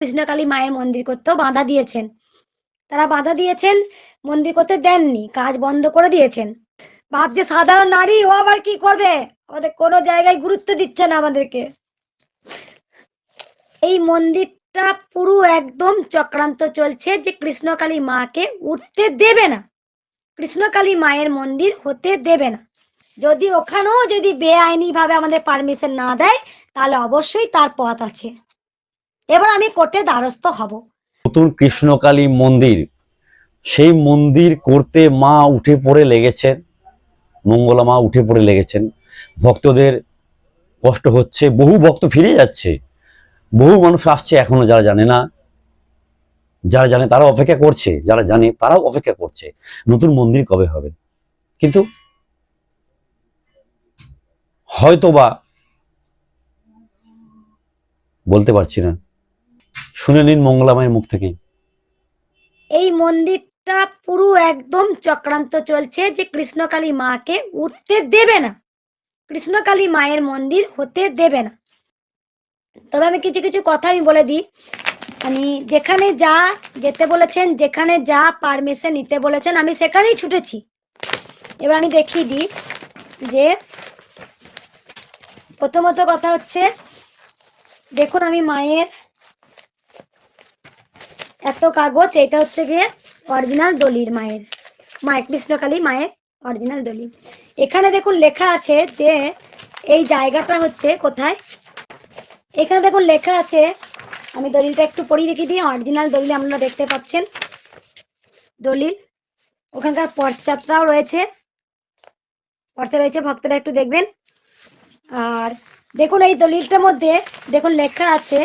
কৃষ্ণকালী মায়ের মন্দির করতেও বাধা দিয়েছেন। তারা বাধা দিয়েছেন, মন্দির করতে দেননি, কাজ বন্ধ করে দিয়েছেন। ভাবছে সাধারণ নারী, ও আবার কি করবে? আমাদের কোনো জায়গায় গুরুত্ব দিচ্ছে না আমাদেরকে। এই মন্দিরটা পুরো একদম চক্রান্ত চলছে যে কৃষ্ণকালী মাকে উঠতে দেবে না। কৃষ্ণকালী মায়ের মন্দির হতে দেবে না। যদি ওখানেও যদি বেআইনি ভাবে আমাদের পারমিশন না দেয়, তাহলে অবশ্যই তার পথ আছে। এবার আমি কোর্টে দ্বারস্থ হব। নতুন কৃষ্ণকালী মন্দির, সেই মন্দির করতে মা উঠে পড়ে লেগেছেন, মঙ্গলা মা উঠে পড়ে লেগেছেন। ভক্তদের কষ্ট হচ্ছে, বহু ভক্ত ফিরে যাচ্ছে, বহু মানুষ আসছে এখনও যারা জানে না, যারা জানে তারা অপেক্ষা করছে, যারা জানে তারাও অপেক্ষা করছে, নতুন মন্দির কবে হবে? কিন্তু হয়তোবা বলতে পারছি না। শুনে নিন মঙ্গলামায়ের মুখ থেকেই। এই মন্দিরটা পুরো একদম চক্রান্ত চলছে যে কৃষ্ণকালী মাকে উঠতে দেবে না। কৃষ্ণকালী মায়ের মন্দির হতে দেবে না। তবে আমি কিছু কিছু কথা আমি বলে দিই। আমি যেখানে যা যেতে বলেছেন, যেখানে যা পারমিশন নিতে বলেছেন, আমি সেখানেই ছুটেছি। এবার আমি দেখিয়ে দিই যে প্রথমত কথা হচ্ছে, দেখুন আমি মায়ের এত কাগজ, এটা হচ্ছে গিয়ে অরিজিনাল দলির মায়ের মায়ের, কৃষ্ণকালী মায়ের অরিজিনাল দলিল। এখানে দেখুন লেখা আছে যে এই জায়গাটা হচ্ছে কোথায়? এখানে দেখুন লেখা আছে, আমি দলিলটা একটু পড়ি দেখিয়ে দিই অরিজিনাল দলিল আপনারা দেখতে পাচ্ছেন। দলিল, ওখানকার পর্চাটাও রয়েছে। পর্চা রয়েছে, ভক্তরা একটু দেখবেন। আর দেখুন এই দলিলটার মধ্যে দেখুন লেখা আছে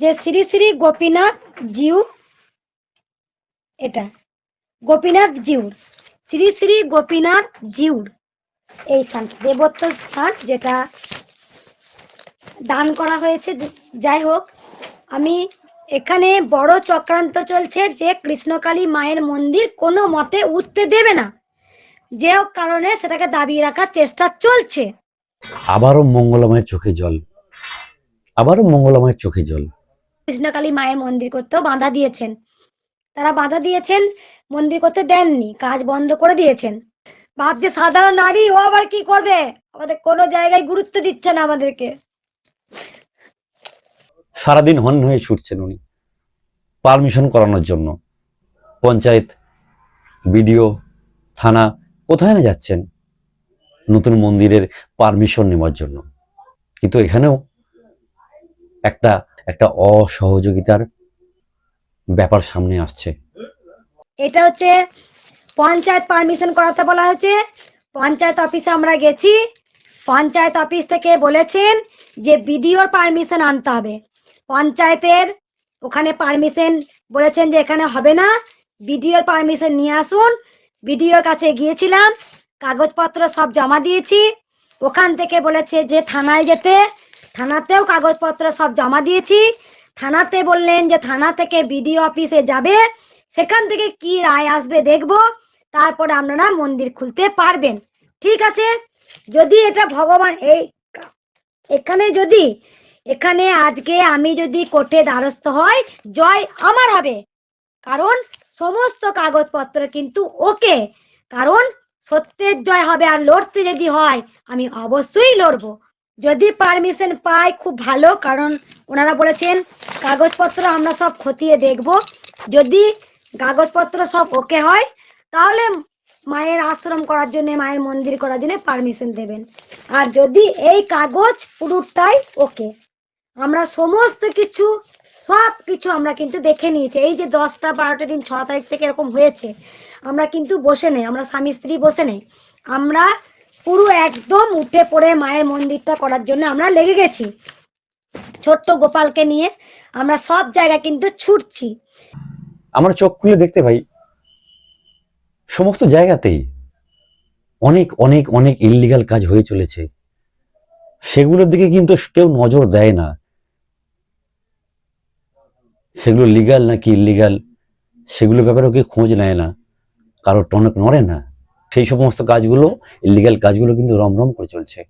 যে শ্রী শ্রী গোপীনাথ জিউ, এটা, গোপীনাথ জিউর, শ্রী শ্রী গোপীনাথ জিউর, এই স্থানটা, দেবত্ব স্থান যেটা দান করা হয়েছে যাই হোক, আমি এখানে বড় চক্রান্ত চলছে যে কৃষ্ণকালী মায়ের মন্দির কোনো মতে উঠতে দেবে না। যে কারণে সেটাকে দাবিয়ে রাখার চেষ্টা চলছে। আবারও মঙ্গলামায়ের চোখে জল, আবারও মঙ্গলামায়ের চোখে জল। কৃষ্ণকালী মায়ের মন্দির করতেও বাধা দিয়েছেন। তারা বাধা দিয়েছেন, মন্দির করতে দেননি, কাজ বন্ধ করে দিয়েছেন। ভাবছে সাধারণ নারী, ও আবার কি করবে? আমাদের কোনো জায়গায় গুরুত্ব দিচ্ছে না আমাদেরকে। সারাদিন হন হয়ে ছুটছেন উনি। পারমিশন করানোর জন্য। পঞ্চায়েত, বিডিও, থানা, কোথায় না যাচ্ছেন? নতুন মন্দিরের পারমিশন নেওয়ার জন্য। কিন্তু এখানেও একটা একটা অসহযোগিতার ব্যাপার সামনে আসছে। এটা হচ্ছে পঞ্চায়েত পারমিশন করাতে বলা হয়েছে। পঞ্চায়েত অফিসে আমরা গেছি। পঞ্চায়েত অফিস থেকে বলেছেন যে বিডিওর পারমিশন আনতে হবে। পঞ্চায়েতের ওখানে পারমিশন বলেছেন যে এখানে হবে না। বিডিওর পারমিশন নিয়ে আসুন। বিডিওর কাছে গিয়েছিলাম, কাগজপত্র সব জমা দিয়েছি। ওখান থেকে বলেছে যে থানায় যেতে থানাতেও কাগজপত্র সব জমা দিয়েছি। থানাতে বললেন যে থানা থেকে বিডিও অফিসে যাবে, সেখান থেকে কি রায় আসবে দেখব, তারপরে আপনারা মন্দির খুলতে পারবেন। ঠিক আছে? যদি এটা ভগবান, এই এখানে যদি, এখানে আজকে আমি যদি কোর্টে দ্বারস্থ হই, জয় আমার হবে। কারণ সমস্ত কাগজপত্র কিন্তু ওকে। কারণ সত্যের জয় হবে আর লড়তে যদি হয়, আমি অবশ্যই লড়বো। যদি পারমিশন পাই খুব ভালো, কারণ ওনারা বলেছেন কাগজপত্র আমরা সব খতিয়ে দেখব। যদি কাগজপত্র সব ওকে হয়, তাহলে মায়ের আশ্রম করার জন্য, মায়ের মন্দির করার জন্য পারমিশন দেবেন। আর যদি এই কাগজ পুরোটাই ওকে আমরা সমস্ত কিছু, সব কিছু আমরা কিন্তু দেখে নিয়েছি। এই যে দশটা, বারোটা দিন, ছ তারিখ থেকে এরকম হয়েছে, আমরা কিন্তু বসে নেই, আমরা স্বামী স্ত্রী বসে নেই। আমরা পুরো একদম উঠে পড়ে মায়ের মন্দিরটা করার জন্য আমরা লেগে গেছি। ছোট্ট গোপালকে নিয়ে আমরা সব জায়গায় কিন্তু ছুটছি। আমরা চোখ খুলে দেখতে পাই সমস্ত জায়গাতেই অনেক অনেক অনেক ইল্লিগাল কাজ হয়ে চলেছে। সেগুলোর দিকে কিন্তু কেউ নজর দেয় না। সেগুলো লিগাল নাকি ইল্লিগাল সেগুলো ব্যাপারেও কেউ খোঁজ নেয় না। কারও টনক নড়ে না। সেই সমস্ত কাজগুলো ইল্লিগাল কাজগুলো কিন্তু রমরম করে চলছে।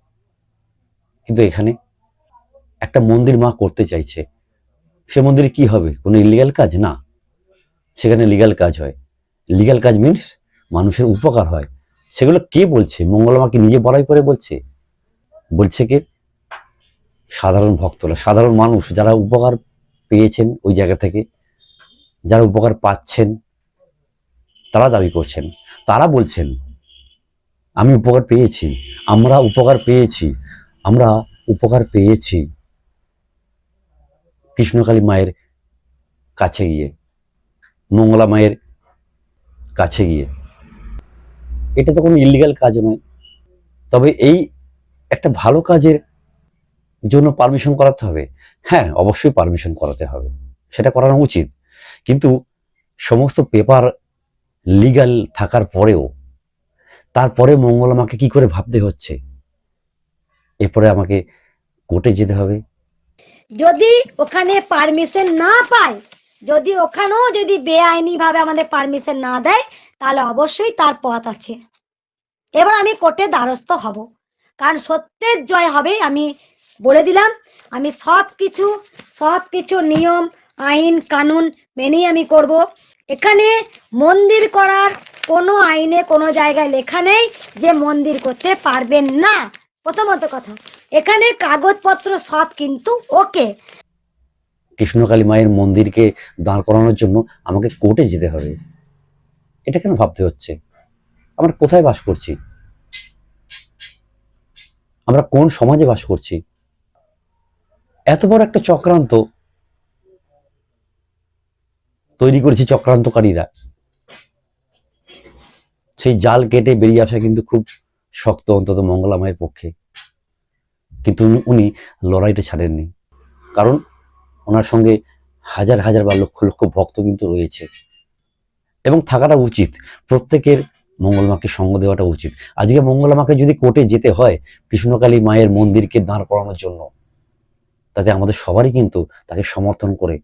কিন্তু এখানে একটা মন্দির মা করতে চাইছে। সে মন্দিরে কি হবে? কোনো ইলিগাল কাজ? না। সেখানে লিগ্যাল কাজ হয়। লিগ্যাল কাজ মিন্স মানুষের উপকার হয়। সেগুলো কে বলছে? মঙ্গলমাকে নিজে বড়াই করে বলছে? বলছে কে? সাধারণ ভক্তরা, সাধারণ মানুষ যারা উপকার পেয়েছেন ওই জায়গা থেকে, যারা উপকার পাচ্ছেন, তারা দাবি করছেন। তারা বলছেন আমি উপকার পেয়েছি, আমরা উপকার পেয়েছি, আমরা উপকার পেয়েছি। কৃষ্ণকালী মায়ের কাছে গিয়ে, মঙ্গলা মায়ের কাছে গিয়ে। এটা তো কোনো ইলিগাল কাজ নয়। তবে এই একটা ভালো কাজের জন্য পারমিশন করাতে হবে। হ্যাঁ অবশ্যই পারমিশন করাতে হবে। সেটা করানো উচিত। কিন্তু সমস্ত পেপার লিগ্যাল থাকার পরেও তারপরে মঙ্গল আমাকে কি করে ভাবতে হচ্ছে? এরপরে আমাকে কোর্টে যেতে হবে। যদি ওখানে পারমিশন না পায়, যদি ওখানেও যদি বেআইনি ভাবে আমাদের পারমিশন না দেয়, তাহলে অবশ্যই তার পথ আছে। এবার আমি কোর্টে দ্বারস্থ হব। কারণ সত্যের জয় হবে, আমি বলে দিলাম, আমি সব কিছু সব কিছু নিয়ম, আইন, কানুন মেনেই আমি করব। এখানে মন্দির করার কোনো আইনে কোনো জায়গায় লেখা নেই যে মন্দির করতে পারবেন না। প্রথমত কথা, এখানে কাগজপত্র সব কিন্তু ওকে। কৃষ্ণকালী মায়ের মন্দিরকে দাঁড় করানোর জন্য আমাকে কোর্টে যেতে হবে। এটা কেন ভাবতে হচ্ছে? আমরা কোথায় বাস করছি? আমরা কোন সমাজে বাস করছি? এত বড় একটা চক্রান্ত তৈরি করেছে চক্রান্তকারীরা। সেই জাল কেটে বেরিয়ে আসা কিন্তু খুব শক্ত, অন্তত মঙ্গলা মায়ের পক্ষে। কিন্তু উনি লড়াইটা ছাড়েননি। কারণ ওনার সঙ্গে হাজার হাজার বা লক্ষ লক্ষ ভক্ত কিন্তু রয়েছে। এবং থাকাটা উচিত। প্রত্যেকের মঙ্গলমাকে সঙ্গ দেওয়াটা উচিত। আজকে মঙ্গলমাকে যদি কোর্টে যেতে হয়, কৃষ্ণকালী মায়ের মন্দিরকে দাঁড় করানোর জন্য, তাতে আমাদের সবারই কিন্তু তাকে সমর্থন করে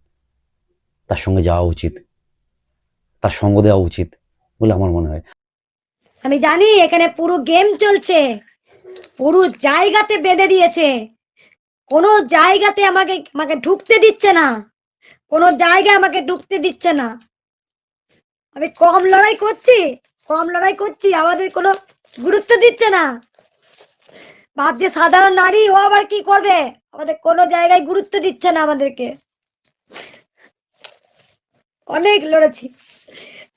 তার সঙ্গে যাওয়া উচিত। তার সঙ্গ দেওয়া উচিত বলে আমার মনে হয়। আমি জানি এখানে পুরো গেম চলছে। পুরো জায়গাতে বেঁধে দিয়েছে। কোনো জায়গাতে আমাকে আমাকে ঢুকতে দিচ্ছে না। কোনো জায়গায় আমাকে ঢুকতে দিচ্ছে না। আমি কম লড়াই করছি, কম লড়াই করছি, আমাদের কোনো গুরুত্ব দিচ্ছে না। ভাবছে সাধারণ নারী ও আবার কি করবে? আমাদের কোনো জায়গায় গুরুত্ব দিচ্ছে না আমাদেরকে। অনেক লড়েছি।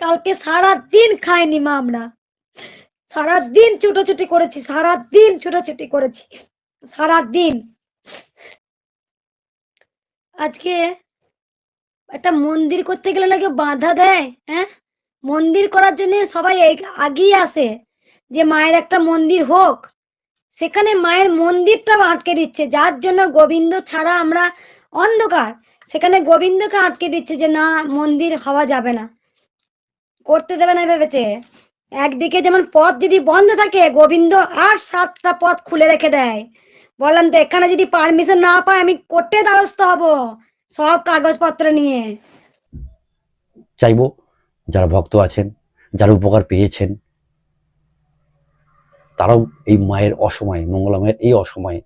কালকে সারা দিন খাইনি মা আমরা। সারা দিন ছুটোছুটি করেছি সারা দিন ছুটোছুটি করেছি সারা দিন আজকে একটা মন্দির করতে গেলে নাকি বাধা দেয় হ্যাঁ? মন্দির করার জন্য সবাই আগিয়ে আসে যে মায়ের একটা মন্দির হোক। সেখানে মায়ের মন্দিরটা আটকে দিচ্ছে, যার জন্য গোবিন্দ ছাড়া আমরা অন্ধকার। সেখানে গোবিন্দকে আটকে দিচ্ছে যে, না, মন্দির হওয়া যাবে না। করতে দেবে না ভেবেছে একদিকে যেমন পথ যদি বন্ধ থাকে, গোবিন্দ আর সাতটা পথ খুলে রেখে দেয়। বললাম, তো এখানে যদি পারমিশন না পাই আমি কোর্টে দ্বারস্থ হব সব কাগজপত্র নিয়ে। চাইব যারা ভক্ত আছেন, যারা উপকার পেয়েছেন, তারাও এই মায়ের অসময়ে মঙ্গলা মায়ের এই অসময়ে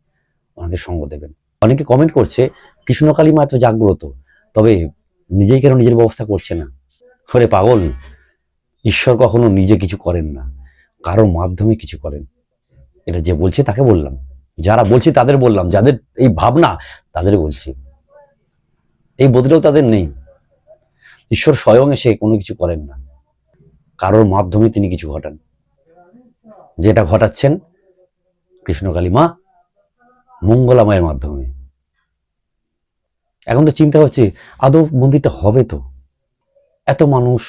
ওনাদের সঙ্গ দেবেন। অনেকে কমেন্ট করছে কৃষ্ণকালী মা এত জাগ্রত, তবে নিজেই কেন নিজের ব্যবস্থা করছে না? ওরে পাগল, ঈশ্বর কখনো নিজে কিছু করেন না, কারোর মাধ্যমে কিছু করেন। এটা যে বলছে তাকে বললাম। যারা বলছি তাদের বললাম, যাদের এই ভাবনা তাদের বলছি। এই বদলেও তাদের নেই। ঈশ্বর স্বয়ং এসে কোনো কিছু করেন না। কারোর মাধ্যমে তিনি কিছু ঘটান। যেটা ঘটাচ্ছেন কৃষ্ণকালী মা মঙ্গলা মায়ের মাধ্যমে। এখন তো চিন্তা হচ্ছে আদৌ মন্দিরটা হবে তো? এত মানুষ,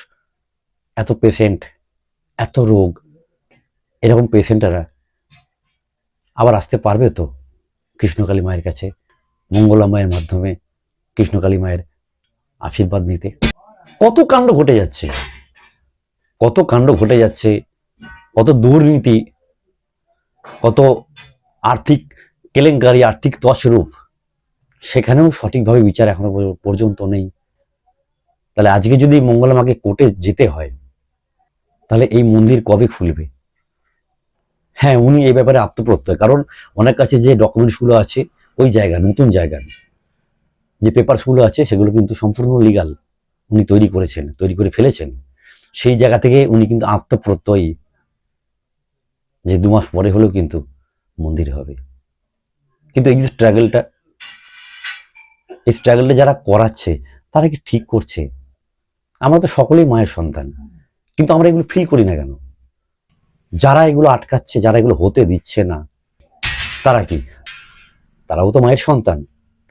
এত পেশেন্ট এত রোগ, এরকম পেশেন্টরা আবার আসতে পারবে তো? কৃষ্ণকালী মায়ের কাছে, মঙ্গলা মায়ের মাধ্যমে কৃষ্ণকালী মায়ের আশীর্বাদ নিতে। কত কাণ্ড ঘটে যাচ্ছে, কত কাণ্ড ঘটে যাচ্ছে, কত দুর্নীতি, কত আর্থিক কেলেঙ্কারি, আর্থিক তছরূপ। সেখানেও সঠিকভাবে বিচার এখনও পর্য- পর্যন্ত নেই। তাহলে আজকে যদি মঙ্গলমাকে কোর্টে যেতে হয়, তাহলে এই মন্দির কবে খুলবে? হ্যাঁ উনি এই ব্যাপারে আত্মপ্রত্যয়। কারণ ওনার কাছে যে ডকুমেন্টসগুলো আছে, ওই জায়গা, নতুন জায়গা, যে পেপারসগুলো আছে, সেগুলো কিন্তু সম্পূর্ণ লিগাল উনি তৈরি করেছেন, তৈরি করে ফেলেছেন। সেই জায়গা থেকে উনি কিন্তু আত্মপ্রত্যয়ী। যে দু মাস পরে হলেও কিন্তু মন্দির হবে। কিন্তু এই যে স্ট্রাগলটা এই স্ট্রাগলটা যারা করাচ্ছে, তারা কি ঠিক করছে? আমরা তো সকলেই মায়ের সন্তান, কিন্তু আমরা এগুলো ফিল করি না কেন? যারা এগুলো আটকাচ্ছে, যারা এগুলো হতে দিচ্ছে না, তারা কি? তারাও তো মায়ের সন্তান,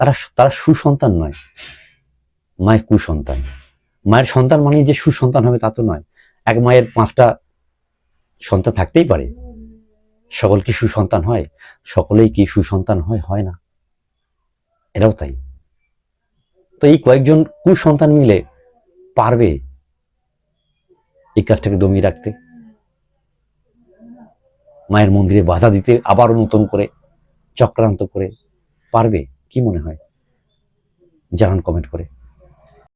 তারা তারা সুসন্তান নয়, মায়ের কুসন্তান। মায়ের সন্তান মানে যে সুসন্তান হবে তা তো নয়, এক মায়ের পাঁচটা সন্তান থাকতেই পারে। সকল কি সুসন্তান হয়? সকলেই কি সুসন্তান হয়? হয় না। এরাও তাই। তো এই কয়েকজন কুসন্তান মিলে পারবে এই কাজটাকে দমিয়ে রাখতে। মায়ের মন্দিরে বাধা দিতে আবারও নতুন করে, চক্রান্ত করে পারবে? কি মনে হয়? জানান কমেন্ট করে।